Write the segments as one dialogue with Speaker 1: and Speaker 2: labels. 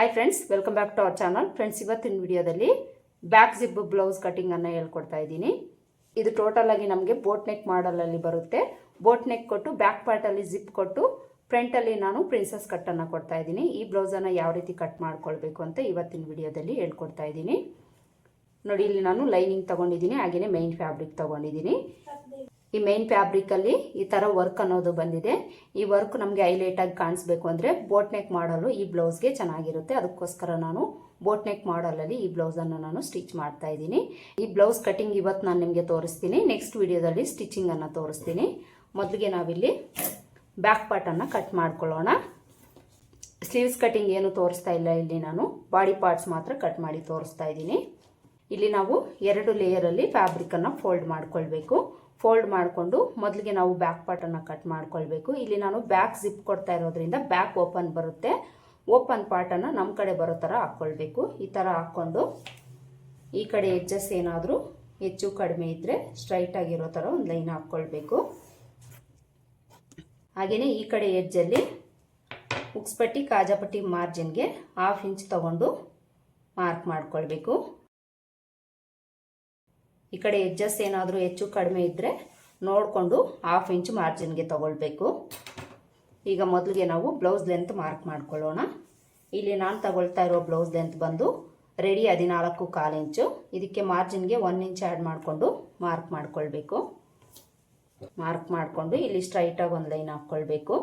Speaker 1: Hi friends welcome back to our channel friends ಇವತ್ತಿನ ವಿಡಿಯೋದಲ್ಲಿ back zip blouse ಕಟಿಂಗನ್ನು ಹೇಳ್ಕೊಡ್ತಾ ಇದ್ದೀನಿ. ಇದು ಟೋಟಲ್ ಆಗಿ ನಮಗೆ ಬೋಟ್ ನೆಕ್ ಮಾಡಲಲ್ಲಿ ಬರುತ್ತೆ. ಬೋಟ್ ನೆಕ್ ಕೊಟ್ಟು ಬ್ಯಾಕ್ ಪಾರ್ಟಲ್ಲಿ ಜಿಪ್ ಕೊಟ್ಟು ಫ್ರಂಟಲ್ಲಿ ನಾನು ಪ್ರಿನ್ಸಸ್ ಕಟ್ಟನ್ನು ಕೊಡ್ತಾ ಇದ್ದೀನಿ. ಈ ಬ್ಲೌಸನ್ನು ಯಾವ ರೀತಿ ಕಟ್ ಮಾಡ್ಕೊಳ್ಬೇಕು ಅಂತ ಇವತ್ತಿನ ವಿಡಿಯೋದಲ್ಲಿ ಹೇಳ್ಕೊಡ್ತಾ ಇದ್ದೀನಿ. ನೋಡಿ, ಇಲ್ಲಿ ನಾನು ಲೈನಿಂಗ್ ತೊಗೊಂಡಿದ್ದೀನಿ ಹಾಗೆಯೇ ಮೈನ್ ಫ್ಯಾಬ್ರಿಕ್ ತೊಗೊಂಡಿದ್ದೀನಿ. ಈ ಮೇನ್ ಫ್ಯಾಬ್ರಿಕಲ್ಲಿ ಈ ಥರ ವರ್ಕ್ ಅನ್ನೋದು ಬಂದಿದೆ. ಈ ವರ್ಕ್ ನಮಗೆ ಹೈಲೈಟಾಗಿ ಕಾಣಿಸ್ಬೇಕು ಅಂದರೆ ಬೋಟ್ ನೆಕ್ ಮಾಡಲು ಈ ಬ್ಲೌಸ್ಗೆ ಚೆನ್ನಾಗಿರುತ್ತೆ. ಅದಕ್ಕೋಸ್ಕರ ನಾನು ಬೋಟ್ ನೆಕ್ ಮಾಡಲಲ್ಲಿ ಈ ಬ್ಲೌಸನ್ನು ನಾನು ಸ್ಟಿಚ್ ಮಾಡ್ತಾ ಇದ್ದೀನಿ. ಈ ಬ್ಲೌಸ್ ಕಟಿಂಗ್ ಇವತ್ತು ನಾನು ನಿಮಗೆ ತೋರಿಸ್ತೀನಿ. ನೆಕ್ಸ್ಟ್ ವಿಡಿಯೋದಲ್ಲಿ ಸ್ಟಿಚಿಂಗನ್ನು ತೋರಿಸ್ತೀನಿ. ಮೊದಲಿಗೆ ನಾವಿಲ್ಲಿ ಬ್ಯಾಕ್ ಪಾರ್ಟನ್ನು ಕಟ್ ಮಾಡ್ಕೊಳ್ಳೋಣ. ಸ್ಲೀವ್ಸ್ ಕಟಿಂಗ್ ಏನು ತೋರಿಸ್ತಾ ಇಲ್ಲ ಇಲ್ಲಿ ನಾನು. ಬಾಡಿ ಪಾರ್ಟ್ಸ್ ಮಾತ್ರ ಕಟ್ ಮಾಡಿ ತೋರಿಸ್ತಾ ಇದ್ದೀನಿ. ಇಲ್ಲಿ ನಾವು ಎರಡು ಲೇಯರಲ್ಲಿ ಫ್ಯಾಬ್ರಿಕನ್ನು ಫೋಲ್ಡ್ ಮಾಡ್ಕೊಳ್ಬೇಕು. ಫೋಲ್ಡ್ ಮಾಡಿಕೊಂಡು ಮೊದಲಿಗೆ ನಾವು ಬ್ಯಾಕ್ ಪಾರ್ಟನ್ನು ಕಟ್ ಮಾಡ್ಕೊಳ್ಬೇಕು. ಇಲ್ಲಿ ನಾನು ಬ್ಯಾಕ್ ಜಿಪ್ ಕೊಡ್ತಾ ಇರೋದ್ರಿಂದ ಬ್ಯಾಕ್ ಓಪನ್ ಬರುತ್ತೆ. ಓಪನ್ ಪಾರ್ಟನ್ನು ನಮ್ಮ ಕಡೆ ಬರೋ ಥರ ಹಾಕ್ಕೊಳ್ಬೇಕು ಈ ಥರ ಹಾಕ್ಕೊಂಡು ಈ ಕಡೆ ಎಡ್ಜಸ್ ಏನಾದರೂ ಹೆಚ್ಚು ಕಡಿಮೆ ಇದ್ದರೆ ಸ್ಟ್ರೈಟಾಗಿರೋ ಥರ ಒಂದು ಲೈನ್ ಹಾಕ್ಕೊಳ್ಬೇಕು ಹಾಗೆಯೇ ಈ ಕಡೆ ಎಜ್ಜಲ್ಲಿ ಉಕ್ಸ್ಪಟ್ಟಿ, ಕಾಜಾಪಟ್ಟಿ ಮಾರ್ಜಿನ್ಗೆ ಹಾಫ್ ಇಂಚ್ ತಗೊಂಡು ಮಾರ್ಕ್ ಮಾಡ್ಕೊಳ್ಬೇಕು. ಈ ಕಡೆ ಎಜ್ಜಸ್ ಏನಾದರೂ ಹೆಚ್ಚು ಕಡಿಮೆ ಇದ್ದರೆ ನೋಡಿಕೊಂಡು ಹಾಫ್ ಇಂಚ್ ಮಾರ್ಜಿನ್ಗೆ ತಗೊಳ್ಬೇಕು. ಈಗ ಮೊದಲಿಗೆ ನಾವು ಬ್ಲೌಸ್ ಲೆಂತ್ ಮಾರ್ಕ್ ಮಾಡ್ಕೊಳ್ಳೋಣ. ಇಲ್ಲಿ ನಾನು ತಗೊಳ್ತಾ ಇರೋ ಬ್ಲೌಸ್ ಲೆಂತ್ ಬಂದು ರೆಡಿ ಹದಿನಾಲ್ಕು ಕಾಲು ಇಂಚು ಇದಕ್ಕೆ ಮಾರ್ಜಿನ್ಗೆ ಒನ್ ಇಂಚ್ ಆ್ಯಡ್ ಮಾಡಿಕೊಂಡು ಮಾರ್ಕ್ ಮಾಡ್ಕೊಳ್ಬೇಕು. ಮಾರ್ಕ್ ಮಾಡಿಕೊಂಡು ಇಲ್ಲಿ ಸ್ಟ್ರೈಟಾಗಿ ಒಂದು ಲೈನ್ ಹಾಕ್ಕೊಳ್ಬೇಕು.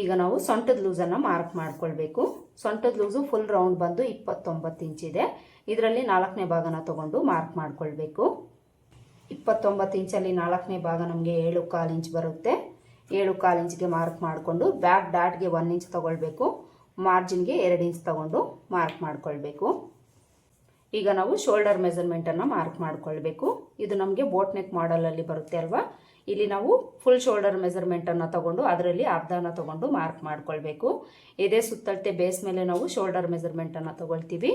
Speaker 1: ಈಗ ನಾವು ಸೊಂಟದ ಲೂಸನ್ನು ಮಾರ್ಕ್ ಮಾಡ್ಕೊಳ್ಬೇಕು. ಸೊಂಟದ ಲೂಸು ಫುಲ್ ರೌಂಡ್ ಬಂದು ಇಪ್ಪತ್ತೊಂಬತ್ತು ಇಂಚಿದೆ ಇದರಲ್ಲಿ ನಾಲ್ಕನೇ ಭಾಗನ ತಗೊಂಡು ಮಾರ್ಕ್ ಮಾಡ್ಕೊಳ್ಬೇಕು. ಇಪ್ಪತ್ತೊಂಬತ್ತು ಇಂಚಲ್ಲಿ ನಾಲ್ಕನೇ ಭಾಗ ನಮಗೆ ಏಳು ಕಾಲು ಇಂಚ್ ಬರುತ್ತೆ. ಏಳು ಕಾಲು ಇಂಚ್ಗೆ ಮಾರ್ಕ್ ಮಾಡಿಕೊಂಡು ಬ್ಯಾಕ್ ಡಾಟ್ಗೆ ಒನ್ ಇಂಚ್ ತೊಗೊಳ್ಬೇಕು. ಮಾರ್ಜಿನ್ಗೆ ಎರಡು ಇಂಚ್ ತಗೊಂಡು ಮಾರ್ಕ್ ಮಾಡಿಕೊಳ್ಬೇಕು. ಈಗ ನಾವು ಶೋಲ್ಡರ್ ಮೆಸರ್ಮೆಂಟನ್ನು ಮಾರ್ಕ್ ಮಾಡಿಕೊಳ್ಬೇಕು. ಇದು ನಮಗೆ ಬೋಟ್ ನೆಕ್ ಮಾಡಲಲ್ಲಿ ಬರುತ್ತೆ ಅಲ್ವಾ? ಇಲ್ಲಿ ನಾವು ಫುಲ್ ಶೋಲ್ಡರ್ ಮೆಜರ್ಮೆಂಟನ್ನು ತಗೊಂಡು ಅದರಲ್ಲಿ ಅರ್ಧನ ತಗೊಂಡು ಮಾರ್ಕ್ ಮಾಡ್ಕೊಳ್ಬೇಕು. ಎದೆ ಸುತ್ತಳತೆ ಬೇಸ್ ಮೇಲೆ ನಾವು ಶೋಲ್ಡರ್ ಮೆಜರ್ಮೆಂಟನ್ನು ತಗೊಳ್ತೀವಿ.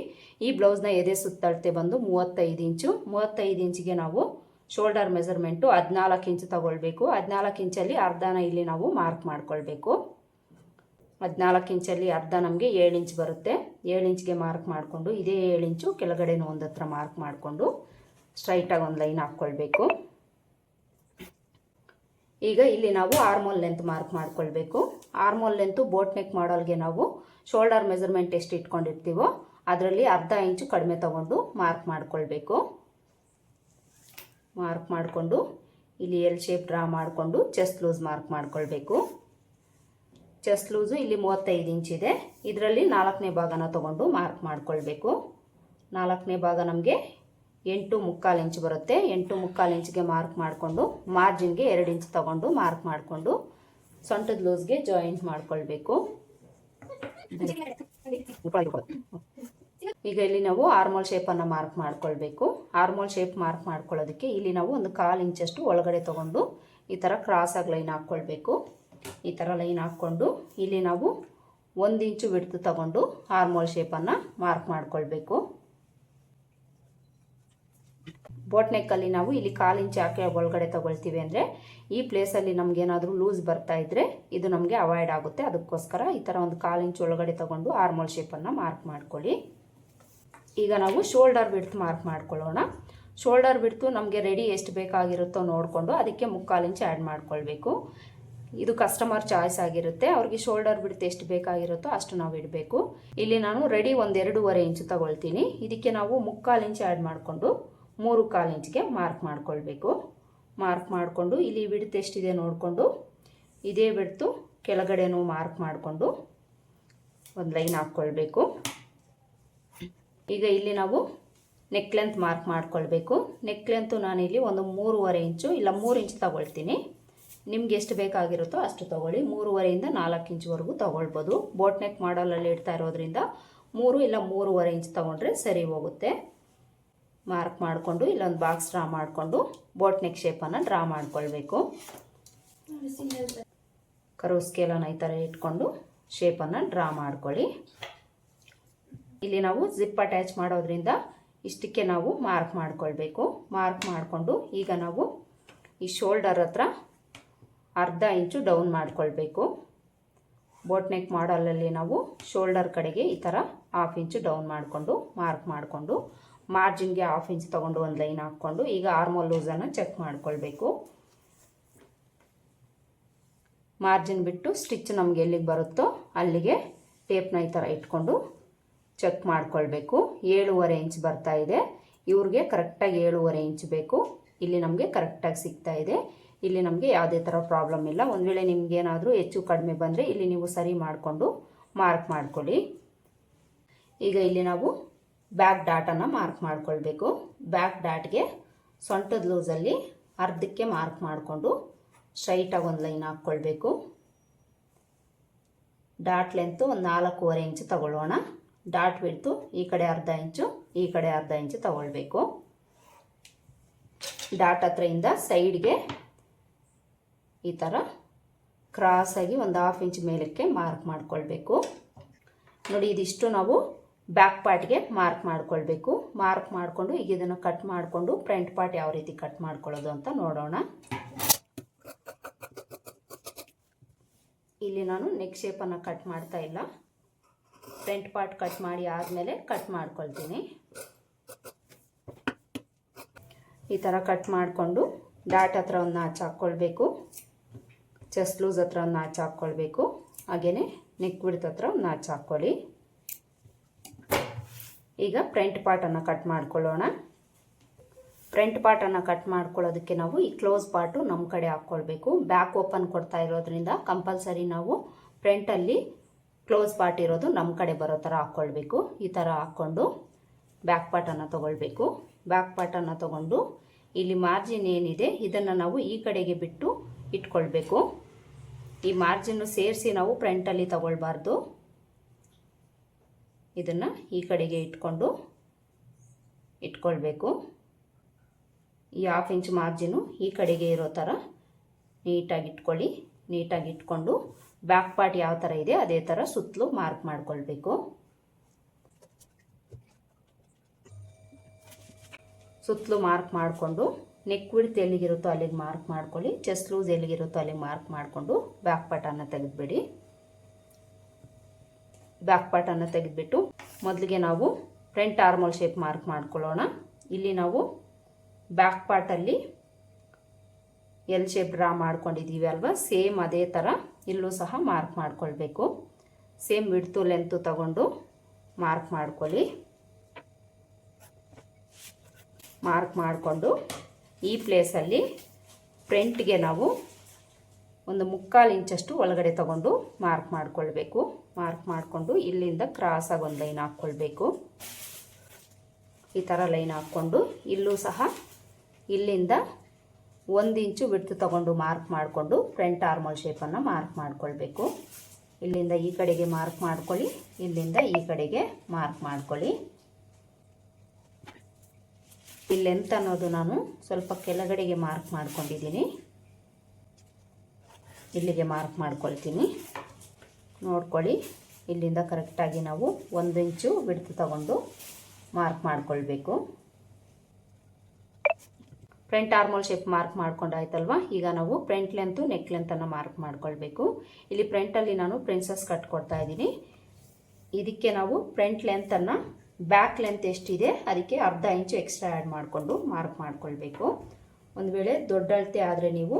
Speaker 1: ಈ ಬ್ಲೌಸ್ನ ಎದೆ ಸುತ್ತಳತೆ ಬಂದು ಮೂವತ್ತೈದು ಇಂಚು. ಮೂವತ್ತೈದು ಇಂಚಿಗೆ ನಾವು ಶೋಲ್ಡರ್ ಮೆಜರ್ಮೆಂಟು ಹದಿನಾಲ್ಕು ಇಂಚು ತಗೊಳ್ಬೇಕು. ಹದಿನಾಲ್ಕು ಇಂಚಲ್ಲಿ ಅರ್ಧನ ಇಲ್ಲಿ ನಾವು ಮಾರ್ಕ್ ಮಾಡ್ಕೊಳ್ಬೇಕು. ಹದಿನಾಲ್ಕು ಇಂಚಲ್ಲಿ ಅರ್ಧ ನಮಗೆ ಏಳು ಇಂಚ್ ಬರುತ್ತೆ. ಏಳು ಇಂಚ್ಗೆ ಮಾರ್ಕ್ ಮಾಡಿಕೊಂಡು ಇದೇ ಏಳು ಇಂಚು ಕೆಳಗಡೆ ಒಂದತ್ರ ಮಾರ್ಕ್ ಮಾಡಿಕೊಂಡು ಸ್ಟ್ರೈಟಾಗಿ ಒಂದು ಲೈನ್ ಹಾಕ್ಕೊಳ್ಬೇಕು. ಈಗ ಇಲ್ಲಿ ನಾವು ಆರ್ಮೋಲ್ ಲೆಂತ್ ಮಾರ್ಕ್ ಮಾಡ್ಕೊಳ್ಬೇಕು. ಆರ್ಮೋಲ್ ಲೆಂತು ಬೋಟ್ ನೆಕ್ ಮಾಡಲ್ಗೆ ನಾವು ಶೋಲ್ಡರ್ ಮೆಜರ್ಮೆಂಟ್ ಎಷ್ಟು ಇಟ್ಕೊಂಡಿರ್ತೀವೋ ಅದರಲ್ಲಿ ಅರ್ಧ ಇಂಚು ಕಡಿಮೆ ತಗೊಂಡು ಮಾರ್ಕ್ ಮಾಡ್ಕೊಳ್ಬೇಕು. ಮಾರ್ಕ್ ಮಾಡಿಕೊಂಡು ಇಲ್ಲಿ ಎಲ್ ಶೇಪ್ ಡ್ರಾ ಮಾಡಿಕೊಂಡು ಚೆಸ್ಟ್ ಲೂಸ್ ಮಾರ್ಕ್ ಮಾಡ್ಕೊಳ್ಬೇಕು. ಚೆಸ್ಟ್ ಲೂಸು ಇಲ್ಲಿ ಮೂವತ್ತೈದು ಇಂಚ್ ಇದೆ. ಇದರಲ್ಲಿ ನಾಲ್ಕನೇ ಭಾಗನ ತಗೊಂಡು ಮಾರ್ಕ್ ಮಾಡ್ಕೊಳ್ಬೇಕು. ನಾಲ್ಕನೇ ಭಾಗ ನಮಗೆ ಎಂಟು ಮುಕ್ಕಾಲು ಇಂಚ್ ಬರುತ್ತೆ. ಎಂಟು ಮುಕ್ಕಾಲು ಇಂಚ್ಗೆ ಮಾರ್ಕ್ ಮಾಡಿಕೊಂಡು ಮಾರ್ಜಿನ್ಗೆ ಎರಡು ಇಂಚ್ ತಗೊಂಡು ಮಾರ್ಕ್ ಮಾಡಿಕೊಂಡು, ಸೊಂಟದ ಲೂಸ್ಗೆ ಜಾಯಿಂಟ್ ಮಾಡ್ಕೊಳ್ಬೇಕು. ಈಗ ಇಲ್ಲಿ ನಾವು ಆರ್ಮೋಲ್ ಶೇಪನ್ನು ಮಾರ್ಕ್ ಮಾಡ್ಕೊಳ್ಬೇಕು. ಆರ್ಮೋಲ್ ಶೇಪ್ ಮಾರ್ಕ್ ಮಾಡ್ಕೊಳ್ಳೋದಕ್ಕೆ ಇಲ್ಲಿ ನಾವು ಒಂದು ಕಾಲು ಇಂಚಷ್ಟು ಒಳಗಡೆ ತಗೊಂಡು ಈ ಥರ ಕ್ರಾಸಾಗಿ ಲೈನ್ ಹಾಕ್ಕೊಳ್ಬೇಕು. ಈ ಥರ ಲೈನ್ ಹಾಕ್ಕೊಂಡು ಇಲ್ಲಿ ನಾವು ಒಂದು ಇಂಚು ಬಿಡ್ತು ತಗೊಂಡು ಆರ್ಮೋಲ್ ಶೇಪನ್ನು ಮಾರ್ಕ್ ಮಾಡ್ಕೊಳ್ಬೇಕು. ಬೋಟ್ ನೆಕ್ಕಲ್ಲಿ ನಾವು ಇಲ್ಲಿ ಕಾಲು ಇಂಚು ಹಾಕಿ ಒಳಗಡೆ ತಗೊಳ್ತೀವಿ ಅಂದರೆ ಈ ಪ್ಲೇಸಲ್ಲಿ ನಮಗೇನಾದರೂ ಲೂಸ್ ಬರ್ತಾ ಇದ್ದರೆ ಇದು ನಮಗೆ ಅವಾಯ್ಡ್ ಆಗುತ್ತೆ. ಅದಕ್ಕೋಸ್ಕರ ಈ ಥರ ಒಂದು ಕಾಲು ಇಂಚು ಒಳಗಡೆ ತೊಗೊಂಡು ಆರ್ಮೋಲ್ ಶೇಪನ್ನು ಮಾರ್ಕ್ ಮಾಡ್ಕೊಳ್ಳಿ. ಈಗ ನಾವು ಶೋಲ್ಡರ್ ಬಿಡ್ತು ಮಾರ್ಕ್ ಮಾಡ್ಕೊಳ್ಳೋಣ. ಶೋಲ್ಡರ್ ಬಿಡ್ತು ನಮಗೆ ರೆಡಿ ಎಷ್ಟು ಬೇಕಾಗಿರುತ್ತೋ ನೋಡಿಕೊಂಡು ಅದಕ್ಕೆ ಮುಕ್ಕಾಲು ಇಂಚು ಆ್ಯಡ್ ಮಾಡ್ಕೊಳ್ಬೇಕು. ಇದು ಕಸ್ಟಮರ್ ಚಾಯ್ಸ್ ಆಗಿರುತ್ತೆ. ಅವ್ರಿಗೆ ಶೋಲ್ಡರ್ ಬಿಡ್ತು ಎಷ್ಟು ಬೇಕಾಗಿರುತ್ತೋ ಅಷ್ಟು ನಾವು ಇಡಬೇಕು. ಇಲ್ಲಿ ನಾನು ರೆಡಿ ಒಂದೆರಡೂವರೆ ಇಂಚು ತಗೊಳ್ತೀನಿ. ಇದಕ್ಕೆ ನಾವು ಮುಕ್ಕಾಲು ಇಂಚು ಆ್ಯಡ್ ಮಾಡಿಕೊಂಡು ಮೂರು ಕಾಲು ಇಂಚಿಗೆ ಮಾರ್ಕ್ ಮಾಡ್ಕೊಳ್ಬೇಕು. ಮಾರ್ಕ್ ಮಾಡಿಕೊಂಡು ಇಲ್ಲಿ ಬಿಡ್ತು ಎಷ್ಟಿದೆ ನೋಡಿಕೊಂಡು ಇದೇ ಬಿಡ್ತು ಕೆಳಗಡೆನೂ ಮಾರ್ಕ್ ಮಾಡಿಕೊಂಡು ಒಂದು ಲೈನ್ ಹಾಕ್ಕೊಳ್ಬೇಕು. ಈಗ ಇಲ್ಲಿ ನಾವು ನೆಕ್ ಲೆಂತ್ ಮಾರ್ಕ್ ಮಾಡ್ಕೊಳ್ಬೇಕು. ನೆಕ್ ಲೆಂತು ನಾನಿಲ್ಲಿ ಒಂದು ಮೂರುವರೆ ಇಂಚು ಇಲ್ಲ ಮೂರು ಇಂಚ್ ತಗೊಳ್ತೀನಿ. ನಿಮ್ಗೆ ಎಷ್ಟು ಬೇಕಾಗಿರುತ್ತೋ ಅಷ್ಟು ತೊಗೊಳ್ಳಿ. ಮೂರುವರೆಯಿಂದ ನಾಲ್ಕು ಇಂಚುವರೆಗೂ ತೊಗೊಳ್ಬೋದು. ಬೋಟ್ ನೆಕ್ ಮಾಡಲಲ್ಲಿ ಇಡ್ತಾ ಇರೋದ್ರಿಂದ ಮೂರು ಇಲ್ಲ ಮೂರುವರೆ ಇಂಚ್ ತೊಗೊಂಡ್ರೆ ಸರಿ ಹೋಗುತ್ತೆ. ಮಾರ್ಕ್ ಮಾಡಿಕೊಂಡು ಇಲ್ಲೊಂದು ಬಾಕ್ಸ್ ಡ್ರಾ ಮಾಡಿಕೊಂಡು ಬೋಟ್ ನೆಕ್ ಶೇಪನ್ನು ಡ್ರಾ ಮಾಡ್ಕೊಳ್ಬೇಕು. ಕರು ಸ್ಕೇಲನ್ನು ಈ ಥರ ಇಟ್ಕೊಂಡು ಶೇಪನ್ನು ಡ್ರಾ ಮಾಡ್ಕೊಳ್ಳಿ. ಇಲ್ಲಿ ನಾವು ಜಿಪ್ ಅಟ್ಯಾಚ್ ಮಾಡೋದ್ರಿಂದ ಇಷ್ಟಕ್ಕೆ ನಾವು ಮಾರ್ಕ್ ಮಾಡ್ಕೊಳ್ಬೇಕು. ಮಾರ್ಕ್ ಮಾಡಿಕೊಂಡು ಈಗ ನಾವು ಈ ಶೋಲ್ಡರ್ ಹತ್ರ ಅರ್ಧ ಇಂಚು ಡೌನ್ ಮಾಡಿಕೊಳ್ಬೇಕು. ಬೋಟ್ ನೆಕ್ ಮಾಡಲಲ್ಲಿ ನಾವು ಶೋಲ್ಡರ್ ಕಡೆಗೆ ಈ ಥರ ಹಾಫ್ ಇಂಚು ಡೌನ್ ಮಾಡಿಕೊಂಡು ಮಾರ್ಕ್ ಮಾಡಿಕೊಂಡು ಮಾರ್ಜಿನ್ಗೆ ಹಾಫ್ ಇಂಚ್ ತೊಗೊಂಡು ಒಂದು ಲೈನ್ ಹಾಕ್ಕೊಂಡು ಈಗ ಆರ್ಮೋಲ್ ಲೂಸನ್ನು ಚೆಕ್ ಮಾಡ್ಕೊಳ್ಬೇಕು. ಮಾರ್ಜಿನ್ ಬಿಟ್ಟು ಸ್ಟಿಚ್ ನಮಗೆ ಎಲ್ಲಿಗೆ ಬರುತ್ತೋ ಅಲ್ಲಿಗೆ ಟೇಪ್ನ ಈ ಥರ ಇಟ್ಕೊಂಡು ಚೆಕ್ ಮಾಡ್ಕೊಳ್ಬೇಕು. ಏಳುವರೆ ಇಂಚ್ ಬರ್ತಾ ಇದೆ. ಇವ್ರಿಗೆ ಕರೆಕ್ಟಾಗಿ ಏಳುವರೆ ಇಂಚ್ ಬೇಕು. ಇಲ್ಲಿ ನಮಗೆ ಕರೆಕ್ಟಾಗಿ ಸಿಗ್ತಾ ಇದೆ. ಇಲ್ಲಿ ನಮಗೆ ಯಾವುದೇ ಥರ ಪ್ರಾಬ್ಲಮ್ ಇಲ್ಲ. ಒಂದು ವೇಳೆ ನಿಮಗೇನಾದರೂ ಹೆಚ್ಚು ಕಡಿಮೆ ಬಂದರೆ ಇಲ್ಲಿ ನೀವು ಸರಿ ಮಾಡಿಕೊಂಡು ಮಾರ್ಕ್ ಮಾಡ್ಕೊಳ್ಳಿ. ಈಗ ಇಲ್ಲಿ ನಾವು ಬ್ಯಾಕ್ ಡಾಟನ್ನು ಮಾರ್ಕ್ ಮಾಡ್ಕೊಳ್ಬೇಕು. ಬ್ಯಾಕ್ ಡಾಟ್ಗೆ ಸೊಂಟದ ಲೂಸಲ್ಲಿ ಅರ್ಧಕ್ಕೆ ಮಾರ್ಕ್ ಮಾಡಿಕೊಂಡು ಸ್ಟ್ರೈಟಾಗಿ ಒಂದು ಲೈನ್ ಹಾಕ್ಕೊಳ್ಬೇಕು. ಡಾಟ್ ಲೆಂತು ಒಂದು ನಾಲ್ಕೂವರೆ ಇಂಚು ತಗೊಳ್ಳೋಣ. ಡಾಟ್ ಬಿಡ್ತು ಈ ಕಡೆ ಅರ್ಧ ಇಂಚು ಈ ಕಡೆ ಅರ್ಧ ಇಂಚು ತಗೊಳ್ಬೇಕು. ಡಾಟ್ ಹತ್ರದಿಂದ ಸೈಡ್ಗೆ ಈ ಥರ ಕ್ರಾಸಾಗಿ ಒಂದು ಹಾಫ್ ಇಂಚ್ ಮೇಲಕ್ಕೆ ಮಾರ್ಕ್ ಮಾಡಿಕೊಳ್ಬೇಕು. ನೋಡಿ, ಇದಿಷ್ಟು ನಾವು ಬ್ಯಾಕ್ ಪಾರ್ಟ್ಗೆ ಮಾರ್ಕ್ ಮಾಡ್ಕೊಳ್ಬೇಕು. ಮಾರ್ಕ್ ಮಾಡಿಕೊಂಡು ಈಗ ಇದನ್ನು ಕಟ್ ಮಾಡಿಕೊಂಡು ಫ್ರಂಟ್ ಪಾರ್ಟ್ ಯಾವ ರೀತಿ ಕಟ್ ಮಾಡ್ಕೊಳ್ಳೋದು ಅಂತ ನೋಡೋಣ. ಇಲ್ಲಿ ನಾನು ನೆಕ್ ಶೇಪನ್ನು ಕಟ್ ಮಾಡ್ತಾ ಇಲ್ಲ. ಫ್ರಂಟ್ ಪಾರ್ಟ್ ಕಟ್ ಮಾಡಿ ಆದಮೇಲೆ ಕಟ್ ಮಾಡ್ಕೊಳ್ತೀನಿ. ಈ ಥರ ಕಟ್ ಮಾಡಿಕೊಂಡು ಡಾಟ್ ಹತ್ರ ಒಂದು ನಾಚು ಹಾಕ್ಕೊಳ್ಬೇಕು. ಚೆಸ್ಟ್ ಲೂಸ್ ಹತ್ರ ಒಂದು ನಾಚ್ ಹಾಕ್ಕೊಳ್ಬೇಕು. ಹಾಗೆಯೇ ನೆಕ್ ಬಿಡ್ತ ಹತ್ರ ಒಂದು ನಾಚ್ ಹಾಕ್ಕೊಳ್ಳಿ. ಈಗ ಫ್ರಂಟ್ ಪಾರ್ಟನ್ನು ಕಟ್ ಮಾಡ್ಕೊಳ್ಳೋಣ. ಫ್ರಂಟ್ ಪಾರ್ಟನ್ನು ಕಟ್ ಮಾಡ್ಕೊಳ್ಳೋದಕ್ಕೆ ನಾವು ಈ ಕ್ಲೋಸ್ ಪಾರ್ಟು ನಮ್ಮ ಕಡೆ ಹಾಕ್ಕೊಳ್ಬೇಕು. ಬ್ಯಾಕ್ ಓಪನ್ ಕೊಡ್ತಾ ಇರೋದ್ರಿಂದ ಕಂಪಲ್ಸರಿ ನಾವು ಫ್ರಂಟಲ್ಲಿ ಕ್ಲೋಸ್ ಪಾರ್ಟ್ ಇರೋದು ನಮ್ಮ ಕಡೆ ಬರೋ ಥರ ಹಾಕ್ಕೊಳ್ಬೇಕು. ಈ ಥರ ಹಾಕ್ಕೊಂಡು ಬ್ಯಾಕ್ ಪಾರ್ಟನ್ನು ತೊಗೊಳ್ಬೇಕು. ಬ್ಯಾಕ್ ಪಾರ್ಟನ್ನು ತೊಗೊಂಡು ಇಲ್ಲಿ ಮಾರ್ಜಿನ್ ಏನಿದೆ ಇದನ್ನು ನಾವು ಈ ಕಡೆಗೆ ಬಿಟ್ಟು ಇಟ್ಕೊಳ್ಬೇಕು. ಈ ಮಾರ್ಜಿನ್ನು ಸೇರಿಸಿ ನಾವು ಫ್ರಂಟಲ್ಲಿ ತಗೊಳ್ಬಾರ್ದು. ಇದನ್ನು ಈ ಕಡೆಗೆ ಇಟ್ಕೊಂಡು ಇಟ್ಕೊಳ್ಬೇಕು. ಈ ಹಾಫ್ ಇಂಚ್ ಮಾರ್ಜಿನು ಈ ಕಡೆಗೆ ಇರೋ ಥರ ನೀಟಾಗಿ ಇಟ್ಕೊಳ್ಳಿ. ನೀಟಾಗಿ ಇಟ್ಕೊಂಡು ಬ್ಯಾಕ್ ಪಾರ್ಟ್ ಯಾವ ಥರ ಇದೆ ಅದೇ ಥರ ಸುತ್ತಲೂ ಮಾರ್ಕ್ ಮಾಡ್ಕೊಳ್ಬೇಕು. ಸುತ್ತಲೂ ಮಾರ್ಕ್ ಮಾಡಿಕೊಂಡು ನೆಕ್ ವಿಡ್ತ್ ಎಲ್ಲಿಗಿರುತ್ತೋ ಅಲ್ಲಿಗೆ ಮಾರ್ಕ್ ಮಾಡ್ಕೊಳ್ಳಿ. ಚೆಸ್ಟ್ ಲೂಸ್ ಎಲ್ಲಿಗಿರುತ್ತೋ ಅಲ್ಲಿಗೆ ಮಾರ್ಕ್ ಮಾಡಿಕೊಂಡು ಬ್ಯಾಕ್ ಪಾರ್ಟನ್ನು ತೆಗೆದುಬಿಡಿ. ಬ್ಯಾಕ್ ಪಾರ್ಟನ್ನು ತೆಗೆದುಬಿಟ್ಟು ಮೊದಲಿಗೆ ನಾವು ಫ್ರಂಟ್ ಆರ್ಮೋಲ್ ಶೇಪ್ ಮಾರ್ಕ್ ಮಾಡ್ಕೊಳ್ಳೋಣ. ಇಲ್ಲಿ ನಾವು ಬ್ಯಾಕ್ ಪಾರ್ಟಲ್ಲಿ ಎಲ್ ಶೇಪ್ ಡ್ರಾ ಮಾಡ್ಕೊಂಡಿದ್ದೀವಿ ಅಲ್ವಾ? ಸೇಮ್ ಅದೇ ಥರ ಇಲ್ಲೂ ಸಹ ಮಾರ್ಕ್ ಮಾಡ್ಕೊಳ್ಬೇಕು. ಸೇಮ್ ಬಿಡ್ತು ಲೆಂತು ತಗೊಂಡು ಮಾರ್ಕ್ ಮಾಡ್ಕೊಳ್ಳಿ. ಮಾರ್ಕ್ ಮಾಡಿಕೊಂಡು ಈ ಪ್ಲೇಸಲ್ಲಿ ಫ್ರಂಟ್ಗೆ ನಾವು ಒಂದು ಮುಕ್ಕಾಲು ಇಂಚಷ್ಟು ಒಳಗಡೆ ತಗೊಂಡು ಮಾರ್ಕ್ ಮಾಡ್ಕೊಳ್ಬೇಕು. ಮಾರ್ಕ್ ಮಾಡಿಕೊಂಡು ಇಲ್ಲಿಂದ ಕ್ರಾಸಾಗಿ ಒಂದು ಲೈನ್ ಹಾಕ್ಕೊಳ್ಬೇಕು. ಈ ಥರ ಲೈನ್ ಹಾಕ್ಕೊಂಡು ಇಲ್ಲೂ ಸಹ ಇಲ್ಲಿಂದ ಒಂದು ಇಂಚು ಬಿಡ್ತು ತಗೊಂಡು ಮಾರ್ಕ್ ಮಾಡಿಕೊಂಡು ಫ್ರಂಟ್ ಆರ್ಮಲ್ ಶೇಪನ್ನು ಮಾರ್ಕ್ ಮಾಡ್ಕೊಳ್ಬೇಕು. ಇಲ್ಲಿಂದ ಈ ಕಡೆಗೆ ಮಾರ್ಕ್ ಮಾಡ್ಕೊಳ್ಳಿ, ಇಲ್ಲಿಂದ ಈ ಕಡೆಗೆ ಮಾರ್ಕ್ ಮಾಡ್ಕೊಳ್ಳಿ. ಇಲ್ಲಿ ಎಂತ ಅನ್ನೋದು ನಾನು ಸ್ವಲ್ಪ ಕೆಳಗಡೆಗೆ ಮಾರ್ಕ್ ಮಾಡ್ಕೊಂಡಿದ್ದೀನಿ. ಇಲ್ಲಿಗೆ ಮಾರ್ಕ್ ಮಾಡ್ಕೊಳ್ತೀನಿ. ನೋಡ್ಕೊಳ್ಳಿ. ಇಲ್ಲಿಂದ ಕರೆಕ್ಟಾಗಿ ನಾವು ಒಂದು ಇಂಚು ಬಿಡ್ತು ತಗೊಂಡು ಮಾರ್ಕ್ ಮಾಡ್ಕೊಳ್ಬೇಕು. ಫ್ರಂಟ್ ಆರ್ಮೋಲ್ ಶೇಪ್ ಮಾರ್ಕ್ ಮಾಡ್ಕೊಂಡಾಯ್ತಲ್ವ ಈಗ ನಾವು ಫ್ರಂಟ್ ಲೆಂತು ನೆಕ್ ಲೆಂತನ್ನು ಮಾರ್ಕ್ ಮಾಡ್ಕೊಳ್ಬೇಕು. ಇಲ್ಲಿ ಫ್ರಂಟಲ್ಲಿ ನಾನು ಪ್ರಿನ್ಸಸ್ ಕಟ್ ಕೊಡ್ತಾ ಇದ್ದೀನಿ. ಇದಕ್ಕೆ ನಾವು ಫ್ರಂಟ್ ಲೆಂತನ್ನು ಬ್ಯಾಕ್ ಲೆಂತ್ ಎಷ್ಟಿದೆ, ಅದಕ್ಕೆ ಅರ್ಧ ಇಂಚು ಎಕ್ಸ್ಟ್ರಾ ಆ್ಯಡ್ ಮಾಡಿಕೊಂಡು ಮಾರ್ಕ್ ಮಾಡ್ಕೊಳ್ಬೇಕು. ಒಂದು ವೇಳೆ ದೊಡ್ಡ ಅಳತೆ ಆದರೆ ನೀವು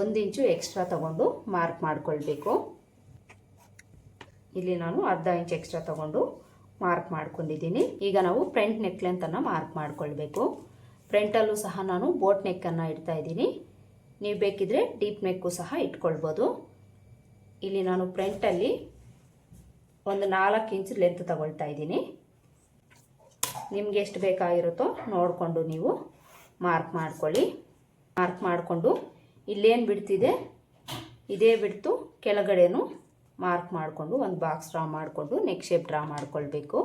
Speaker 1: ಒಂದು ಇಂಚು ಎಕ್ಸ್ಟ್ರಾ ತಗೊಂಡು ಮಾರ್ಕ್ ಮಾಡ್ಕೊಳ್ಬೇಕು. ಇಲ್ಲಿ ನಾನು ಅರ್ಧ ಇಂಚ್ ಎಕ್ಸ್ಟ್ರಾ ತಗೊಂಡು ಮಾರ್ಕ್ ಮಾಡ್ಕೊಂಡಿದ್ದೀನಿ. ಈಗ ನಾವು ಫ್ರಂಟ್ ನೆಕ್ ಲೆಂತನ್ನು ಮಾರ್ಕ್ ಮಾಡ್ಕೊಳ್ಬೇಕು. ಫ್ರಂಟಲ್ಲೂ ಸಹ ನಾನು ಬೋಟ್ ನೆಕ್ಕನ್ನು ಇಡ್ತಾ ಇದ್ದೀನಿ. ನೀವು ಬೇಕಿದ್ರೆ ಡೀಪ್ ನೆಕ್ಕು ಸಹ ಇಟ್ಕೊಳ್ಬೋದು. ಇಲ್ಲಿ ನಾನು ಫ್ರಂಟಲ್ಲಿ ಒಂದು ನಾಲ್ಕು ಇಂಚ್ ಲೆಂತ್ ತಗೊಳ್ತಾ ಇದ್ದೀನಿ. ನಿಮ್ಗೆ ಎಷ್ಟು ಬೇಕಾಗಿರುತ್ತೋ ನೋಡಿಕೊಂಡು ನೀವು ಮಾರ್ಕ್ ಮಾಡ್ಕೊಳ್ಳಿ. ಮಾರ್ಕ್ ಮಾಡಿಕೊಂಡು ಇಲ್ಲೇನು ಬಿಡ್ತಿದೆ, ಇದೇ ಬಿಡ್ತು, ಕೆಳಗಡೆನೂ ಮಾರ್ಕ್ ಮಾಡಿಕೊಂಡು ಒಂದು ಬಾಕ್ಸ್ ಡ್ರಾ ಮಾಡಿಕೊಂಡು ನೆಕ್ ಶೇಪ್ ಡ್ರಾ ಮಾಡಿಕೊಳ್ಬೇಕು.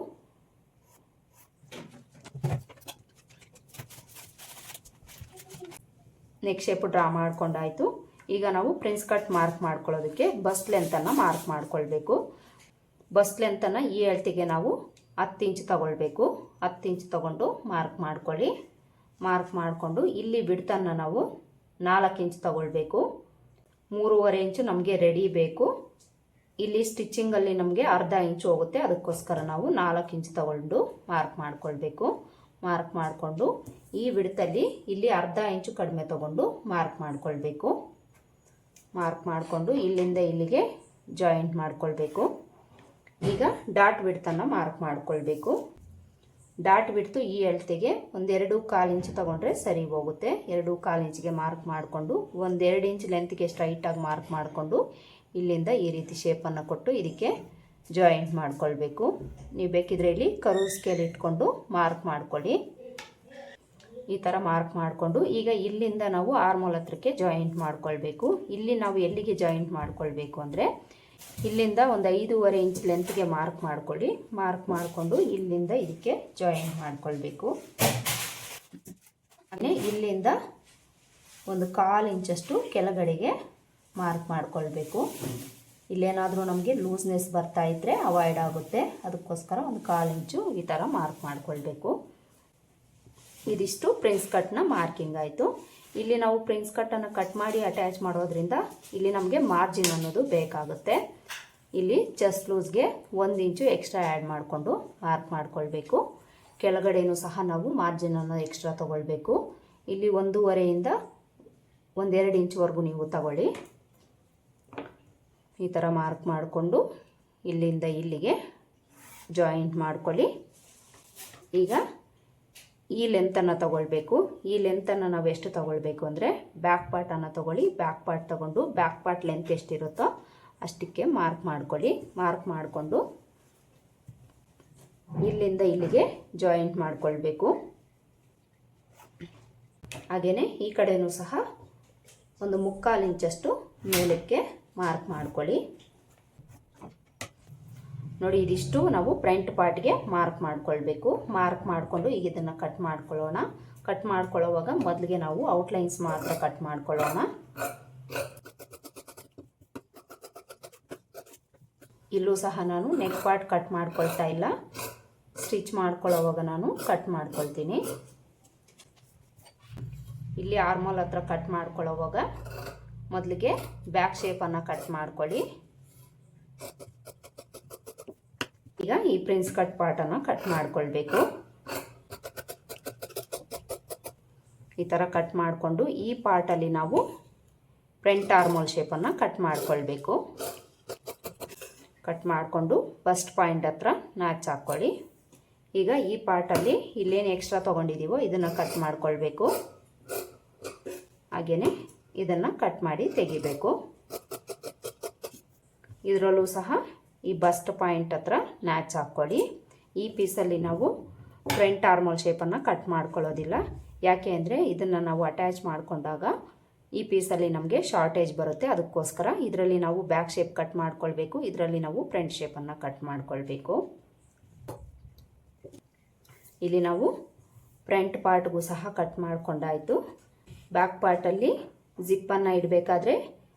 Speaker 1: ನೆಕ್ ಶೇಪ್ ಡ್ರಾ ಮಾಡ್ಕೊಂಡಾಯಿತು. ಈಗ ನಾವು ಪ್ರಿನ್ಸ್ ಕಟ್ ಮಾರ್ಕ್ ಮಾಡ್ಕೊಳ್ಳೋದಕ್ಕೆ ಬಸ್ ಲೆಂತನ್ನು ಮಾರ್ಕ್ ಮಾಡ್ಕೊಳ್ಬೇಕು. ಬಸ್ ಲೆಂತನ್ನು ಈ ಅಳತೆಗೆ ನಾವು ಹತ್ತು ಇಂಚ್ ತಗೊಳ್ಬೇಕು. ಹತ್ತು ಇಂಚ್ ತಗೊಂಡು ಮಾರ್ಕ್ ಮಾಡ್ಕೊಳ್ಳಿ. ಮಾರ್ಕ್ ಮಾಡಿಕೊಂಡು ಇಲ್ಲಿ ಬಿಡ್ತನ್ನು ನಾವು ನಾಲ್ಕು ಇಂಚ್ ತಗೊಳ್ಬೇಕು. ಮೂರುವರೆ ಇಂಚು ನಮಗೆ ರೆಡಿ ಬೇಕು. ಇಲ್ಲಿ ಸ್ಟಿಚ್ಚಿಂಗಲ್ಲಿ ನಮಗೆ ಅರ್ಧ ಇಂಚು ಹೋಗುತ್ತೆ. ಅದಕ್ಕೋಸ್ಕರ ನಾವು ನಾಲ್ಕು ಇಂಚು ತಗೊಂಡು ಮಾರ್ಕ್ ಮಾಡ್ಕೊಳ್ಬೇಕು. ಮಾರ್ಕ್ ಮಾಡಿಕೊಂಡು ಈ ಬಿಡ್ತಲ್ಲಿ ಇಲ್ಲಿ ಅರ್ಧ ಇಂಚು ಕಡಿಮೆ ತಗೊಂಡು ಮಾರ್ಕ್ ಮಾಡಿಕೊಳ್ಬೇಕು. ಮಾರ್ಕ್ ಮಾಡಿಕೊಂಡು ಇಲ್ಲಿಂದ ಇಲ್ಲಿಗೆ ಜಾಯಿಂಟ್ ಮಾಡಿಕೊಳ್ಬೇಕು. ಈಗ ಡಾಟ್ ಬಿಡ್ತನ್ನು ಮಾರ್ಕ್ ಮಾಡಿಕೊಳ್ಬೇಕು. ಡಾಟ್ ಬಿಡ್ತು ಈ ಅಳತೆಗೆ ಒಂದೆರಡು ಕಾಲು ಇಂಚು ತಗೊಂಡ್ರೆ ಸರಿ ಹೋಗುತ್ತೆ. ಎರಡು ಕಾಲು ಇಂಚಿಗೆ ಮಾರ್ಕ್ ಮಾಡಿಕೊಂಡು ಒಂದೆರಡು ಇಂಚ್ ಲೆಂತ್ಗೆ ಸ್ಟ್ರೈಟಾಗಿ ಮಾರ್ಕ್ ಮಾಡಿಕೊಂಡು ಇಲ್ಲಿಂದ ಈ ರೀತಿ ಶೇಪನ್ನು ಕೊಟ್ಟು ಇದಕ್ಕೆ ಜಾಯಿಂಟ್ ಮಾಡಿಕೊಳ್ಬೇಕು. ನೀವು ಬೇಕಿದ್ರೆ ಇಲ್ಲಿ ಕರು ಸ್ಕೇಲ್ ಇಟ್ಕೊಂಡು ಮಾರ್ಕ್ ಮಾಡ್ಕೊಳ್ಳಿ. ಈ ಥರ ಮಾರ್ಕ್ ಮಾಡಿಕೊಂಡು ಈಗ ಇಲ್ಲಿಂದ ನಾವು ಆರ್ಮೋಲ್ ಹತ್ರಕ್ಕೆ ಜಾಯಿಂಟ್ ಮಾಡ್ಕೊಳ್ಬೇಕು. ಇಲ್ಲಿ ನಾವು ಎಲ್ಲಿಗೆ ಜಾಯಿಂಟ್ ಮಾಡ್ಕೊಳ್ಬೇಕು ಅಂದರೆ ಇಲ್ಲಿಂದ ಒಂದು ಐದೂವರೆ ಇಂಚ್ ಲೆಂತ್ಗೆ ಮಾರ್ಕ್ ಮಾಡ್ಕೊಳ್ಳಿ. ಮಾರ್ಕ್ ಮಾಡಿಕೊಂಡು ಇಲ್ಲಿಂದ ಇದಕ್ಕೆ ಜಾಯಿಂಟ್ ಮಾಡ್ಕೊಳ್ಬೇಕು. ಇಲ್ಲಿಂದ ಒಂದು ಕಾಲು ಇಂಚಷ್ಟು ಕೆಳಗಡೆಗೆ ಮಾರ್ಕ್ ಮಾಡ್ಕೊಳ್ಬೇಕು. ಇಲ್ಲೇನಾದರೂ ನಮಗೆ ಲೂಸ್ನೆಸ್ ಬರ್ತಾ ಇದ್ದರೆ ಅವಾಯ್ಡ್ ಆಗುತ್ತೆ. ಅದಕ್ಕೋಸ್ಕರ ಒಂದು ಕಾಲು ಇಂಚು ಈ ಥರ ಮಾರ್ಕ್ ಮಾಡ್ಕೊಳ್ಬೇಕು. ಇದಿಷ್ಟು ಪ್ರಿನ್ಸ್ ಕಟ್ನ ಮಾರ್ಕಿಂಗ್ ಆಯಿತು. ಇಲ್ಲಿ ನಾವು ಪ್ರಿನ್ಸ್ ಕಟ್ಟನ್ನು ಕಟ್ ಮಾಡಿ ಅಟ್ಯಾಚ್ ಮಾಡೋದ್ರಿಂದ ಇಲ್ಲಿ ನಮಗೆ ಮಾರ್ಜಿನ್ ಅನ್ನೋದು ಬೇಕಾಗುತ್ತೆ. ಇಲ್ಲಿ ಚೆಸ್ಟ್ ಲೂಸ್ಗೆ ಒಂದು ಇಂಚು ಎಕ್ಸ್ಟ್ರಾ ಆ್ಯಡ್ ಮಾಡಿಕೊಂಡು ಮಾರ್ಕ್ ಮಾಡ್ಕೊಳ್ಬೇಕು. ಕೆಳಗಡೆಯೂ ಸಹ ನಾವು ಮಾರ್ಜಿನ್ ಮಾರ್ಜಿನನ್ನು ಎಕ್ಸ್ಟ್ರಾ ತೊಗೊಳ್ಬೇಕು. ಇಲ್ಲಿ ಒಂದೂವರೆಯಿಂದ ಒಂದೆರಡು ಇಂಚುವರೆಗೂ ನೀವು ತಗೊಳ್ಳಿ. ಈ ಥರ ಮಾರ್ಕ್ ಮಾಡಿಕೊಂಡು ಇಲ್ಲಿಂದ ಇಲ್ಲಿಗೆ ಜಾಯಿಂಟ್ ಮಾಡ್ಕೊಳ್ಳಿ. ಈಗ ಈ ಲೆಂತನ್ನು ತಗೊಳ್ಬೇಕು. ಈ ಲೆಂತನ್ನು ನಾವು ಎಷ್ಟು ತಗೊಳ್ಬೇಕು ಅಂದರೆ ಬ್ಯಾಕ್ ಪಾರ್ಟನ್ನು ತಗೊಳ್ಳಿ. ಬ್ಯಾಕ್ ಪಾರ್ಟ್ ತಗೊಂಡು ಬ್ಯಾಕ್ ಪಾರ್ಟ್ ಲೆಂತ್ ಎಷ್ಟಿರುತ್ತೋ ಅಷ್ಟಕ್ಕೆ ಮಾರ್ಕ್ ಮಾಡ್ಕೊಳ್ಳಿ. ಮಾರ್ಕ್ ಮಾಡಿಕೊಂಡು ಇಲ್ಲಿಂದ ಇಲ್ಲಿಗೆ ಜಾಯಿಂಟ್ ಮಾಡಿಕೊಳ್ಬೇಕು. ಹಾಗೆಯೇ ಈ ಕಡೆಯೂ ಸಹ ಒಂದು ಮುಕ್ಕಾಲು ಇಂಚಷ್ಟು ಮೇಲಕ್ಕೆ ಮಾರ್ಕ್ ಮಾಡ್ಕೊಳ್ಳಿ. ನೋಡಿ, ಇದಿಷ್ಟು ನಾವು ಫ್ರಂಟ್ ಪಾರ್ಟ್ಗೆ ಮಾರ್ಕ್ ಮಾಡ್ಕೊಳ್ಬೇಕು. ಮಾರ್ಕ್ ಮಾಡಿಕೊಂಡು ಈಗ ಇದನ್ನು ಕಟ್ ಮಾಡ್ಕೊಳ್ಳೋಣ. ಕಟ್ ಮಾಡ್ಕೊಳ್ಳೋವಾಗ ಮೊದಲಿಗೆ ನಾವು ಔಟ್ಲೈನ್ಸ್ ಮಾತ್ರ ಕಟ್ ಮಾಡ್ಕೊಳ್ಳೋಣ. ಇಲ್ಲೂ ಸಹ ನಾನು ನೆಕ್ ಪಾರ್ಟ್ ಕಟ್ ಮಾಡ್ಕೊಳ್ತಾ ಇಲ್ಲ. ಸ್ಟಿಚ್ ಮಾಡ್ಕೊಳ್ಳೋವಾಗ ನಾನು ಕಟ್ ಮಾಡ್ಕೊಳ್ತೀನಿ. ಇಲ್ಲಿ ಆರ್ಮೋಲ್ ಹತ್ರ ಕಟ್ ಮಾಡ್ಕೊಳ್ಳೋವಾಗ ಮೊದಲಿಗೆ ಬ್ಯಾಕ್ ಶೇಪನ್ನು ಕಟ್ ಮಾಡ್ಕೊಳ್ಳಿ. ಈಗ ಈ ಪ್ರಿನ್ಸ್ ಕಟ್ ಪಾರ್ಟನ್ನು ಕಟ್ ಮಾಡ್ಕೊಳ್ಬೇಕು. ಈ ಥರ ಕಟ್ ಮಾಡಿಕೊಂಡು ಈ ಪಾರ್ಟಲ್ಲಿ ನಾವು ಫ್ರಂಟ್ ಆರ್ಮೋಲ್ ಶೇಪನ್ನು ಕಟ್ ಮಾಡ್ಕೊಳ್ಬೇಕು. ಕಟ್ ಮಾಡಿಕೊಂಡು ಫಸ್ಟ್ ಪಾಯಿಂಟ್ ಹತ್ರ ನ್ಯಾಚ್ ಹಾಕ್ಕೊಳ್ಳಿ. ಈಗ ಈ ಪಾರ್ಟಲ್ಲಿ ಇಲ್ಲೇನು ಎಕ್ಸ್ಟ್ರಾ ತೊಗೊಂಡಿದ್ದೀವೋ ಇದನ್ನು ಕಟ್ ಮಾಡ್ಕೊಳ್ಬೇಕು. ಹಾಗೆಯೇ ಇದನ್ನು ಕಟ್ ಮಾಡಿ ತೆಗಿಬೇಕು. ಇದರಲ್ಲೂ ಸಹ ಈ ಬಸ್ಟ್ ಪಾಯಿಂಟ್ ಹತ್ರ ನ್ಯಾಚ್ ಹಾಕ್ಕೊಳ್ಳಿ. ಈ ಪೀಸಲ್ಲಿ ನಾವು ಫ್ರಂಟ್ ಆರ್ಮೋಲ್ ಶೇಪನ್ನು ಕಟ್ ಮಾಡ್ಕೊಳ್ಳೋದಿಲ್ಲ. ಯಾಕೆ ಅಂದರೆ ಇದನ್ನು ನಾವು ಅಟ್ಯಾಚ್ ಮಾಡಿಕೊಂಡಾಗ ಈ ಪೀಸಲ್ಲಿ ನಮಗೆ ಶಾರ್ಟೇಜ್ ಬರುತ್ತೆ. ಅದಕ್ಕೋಸ್ಕರ ಇದರಲ್ಲಿ ನಾವು ಬ್ಯಾಕ್ ಶೇಪ್ ಕಟ್ ಮಾಡ್ಕೊಳ್ಬೇಕು. ಇದರಲ್ಲಿ ನಾವು ಫ್ರಂಟ್ ಶೇಪನ್ನು ಕಟ್ ಮಾಡ್ಕೊಳ್ಬೇಕು. ಇಲ್ಲಿ ನಾವು ಫ್ರಂಟ್ ಪಾರ್ಟ್ಗೂ ಸಹ ಕಟ್ ಮಾಡಿಕೊಂಡಾಯಿತು. ಬ್ಯಾಕ್ ಪಾರ್ಟಲ್ಲಿ ಜಿಪ್ಪನ್ನು ಇಡಬೇಕಾದ್ರೆ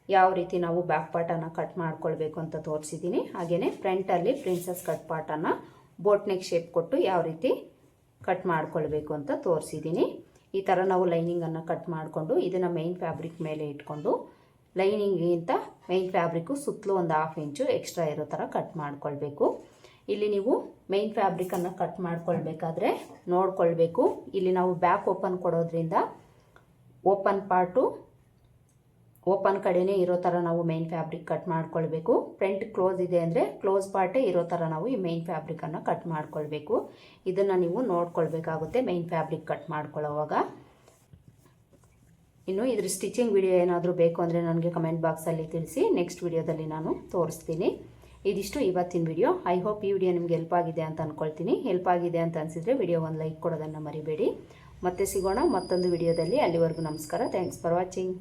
Speaker 1: ಯಾವ ರೀತಿ ನಾವು ಬ್ಯಾಕ್ ಪಾರ್ಟನ್ನು ಕಟ್ ಮಾಡ್ಕೊಳ್ಬೇಕು ಅಂತ ತೋರಿಸಿದ್ದೀನಿ ಹಾಗೆಯೇ ಫ್ರಂಟಲ್ಲಿ ಪ್ರಿನ್ಸಸ್ ಕಟ್ ಪಾರ್ಟನ್ನು ಬೋಟ್ನೆಕ್ ಶೇಪ್ ಕೊಟ್ಟು ಯಾವ ರೀತಿ ಕಟ್ ಮಾಡ್ಕೊಳ್ಬೇಕು ಅಂತ ತೋರಿಸಿದ್ದೀನಿ ಈ ಥರ ನಾವು ಲೈನಿಂಗನ್ನು ಕಟ್ ಮಾಡಿಕೊಂಡು ಇದನ್ನು ಮೈನ್ ಫ್ಯಾಬ್ರಿಕ್ ಮೇಲೆ ಇಟ್ಕೊಂಡು ಲೈನಿಂಗಿಂತ ಮೈನ್ ಫ್ಯಾಬ್ರಿಕ್ಕು ಸುತ್ತಲೂ ಒಂದು ಹಾಫ್ ಇಂಚು ಎಕ್ಸ್ಟ್ರಾ ಇರೋ ಥರ ಕಟ್ ಮಾಡ್ಕೊಳ್ಬೇಕು. ಇಲ್ಲಿ ನೀವು ಮೈನ್ ಫ್ಯಾಬ್ರಿಕನ್ನು ಕಟ್ ಮಾಡ್ಕೊಳ್ಬೇಕಾದ್ರೆ ನೋಡ್ಕೊಳ್ಬೇಕು. ಇಲ್ಲಿ ನಾವು ಬ್ಯಾಕ್ ಓಪನ್ ಕೊಡೋದ್ರಿಂದ ಓಪನ್ ಪಾರ್ಟು ಓಪನ್ ಕಡೆನೇ ಇರೋ ಥರ ನಾವು ಮೇನ್ ಫ್ಯಾಬ್ರಿಕ್ ಕಟ್ ಮಾಡ್ಕೊಳ್ಬೇಕು. ಫ್ರಂಟ್ ಕ್ಲೋಸ್ ಇದೆ ಅಂದರೆ ಕ್ಲೋಸ್ ಪಾರ್ಟೇ ಇರೋ ಥರ ನಾವು ಈ ಮೇನ್ ಫ್ಯಾಬ್ರಿಕನ್ನು ಕಟ್ ಮಾಡ್ಕೊಳ್ಬೇಕು. ಇದನ್ನು ನೀವು ನೋಡ್ಕೊಳ್ಬೇಕಾಗುತ್ತೆ ಮೇನ್ ಫ್ಯಾಬ್ರಿಕ್ ಕಟ್ ಮಾಡ್ಕೊಳ್ಳೋವಾಗ. ಇನ್ನು ಇದ್ರ ಸ್ಟಿಚಿಂಗ್ ವಿಡಿಯೋ ಏನಾದರೂ ಬೇಕು ಅಂದರೆ ನನಗೆ ಕಮೆಂಟ್ ಬಾಕ್ಸಲ್ಲಿ ತಿಳಿಸಿ ನೆಕ್ಸ್ಟ್ ವಿಡಿಯೋದಲ್ಲಿ ನಾನು ತೋರಿಸ್ತೀನಿ. ಇದಿಷ್ಟು ಇವತ್ತಿನ ವಿಡಿಯೋ ಐ ಹೋಪ್ ಈ ವಿಡಿಯೋ ನಿಮ್ಗೆ ಹೆಲ್ಪ್ ಆಗಿದೆ ಅಂತ ಅಂದ್ಕೊಳ್ತೀನಿ ಹೆಲ್ಪ್ ಆಗಿದೆ ಅಂತ ಅನಿಸಿದರೆ ವಿಡಿಯೋ ಒಂದು ಲೈಕ್ ಕೊಡೋದನ್ನು ಮರಿಬೇಡಿ. ಮತ್ತೆ ಸಿಗೋಣ ಮತ್ತೊಂದು ವಿಡಿಯೋದಲ್ಲಿ ಅಲ್ಲಿವರೆಗೂ ನಮಸ್ಕಾರ. Thanks for watching